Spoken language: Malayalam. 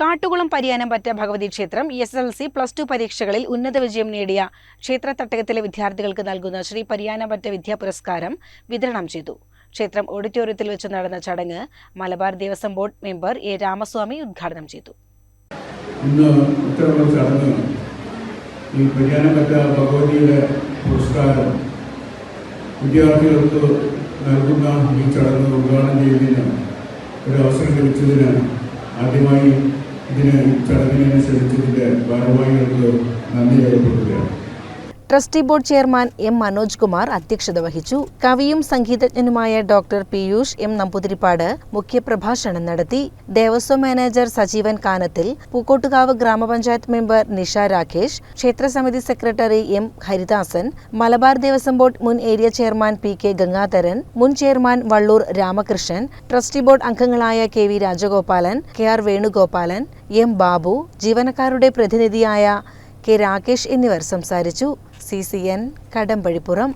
കാട്ടുകുളം പരിയാനംപറ്റ ഭഗവതി ക്ഷേത്രം S L C plus two പരീക്ഷകളിൽ ഉന്നത വിജയം നേടിയ ക്ഷേത്ര തട്ടകത്തിലെ വിദ്യാർത്ഥികൾക്ക് നൽകുന്ന ശ്രീ പരിയാനംപറ്റ വിദ്യാ പുരസ്കാരം വിതരണം ചെയ്തു. ക്ഷേത്രം ഓഡിറ്റോറിയത്തിൽ വെച്ച് നടന്ന ചടങ്ങ് Malabar Devaswom board member A Ramaswamy ഉദ്ഘാടനം ചെയ്തു. ഈ ഭഗവതിയുടെ പുരസ്കാരം വിദ്യാർത്ഥികൾക്ക് നൽകുന്ന ഈ ചടങ്ങ് ഒരു അവസരം ലഭിച്ചതിന് ആദ്യമായി ഇതിന് ഈ ചടങ്ങിനെ ക്ഷണിച്ചതിന്റെ ഭാരവാഹികൾക്ക് നന്ദി രേഖപ്പെടുത്തുകയാണ്. Trustee board chairman M Manoj Kumar അധ്യക്ഷത വഹിച്ചു. കവിയും സംഗീതജ്ഞനുമായ ഡോക്ടർ പീയൂഷ് എം നമ്പൂതിരിപ്പാട് മുഖ്യപ്രഭാഷണം നടത്തി. ദേവസ്വം മാനേജർ സജീവൻ കാനത്തിൽ പൂക്കോട്ടുകാവ് ഗ്രാമപഞ്ചായത്ത് member Nisha Rakesh ക്ഷേത്രസമിതി secretary M Haridasan Malabar Devaswom board മുൻ area chairman P K Gangadharan മുൻ chairman Valloor Ramakrishnan trustee board അംഗങ്ങളായ K V Rajagopalan K R Venugopalan M Babu ജീവനക്കാരുടെ പ്രതിനിധിയായ കെ രാകേഷ് എന്നിവർ സംസാരിച്ചു. C C N Kadampazhipuram.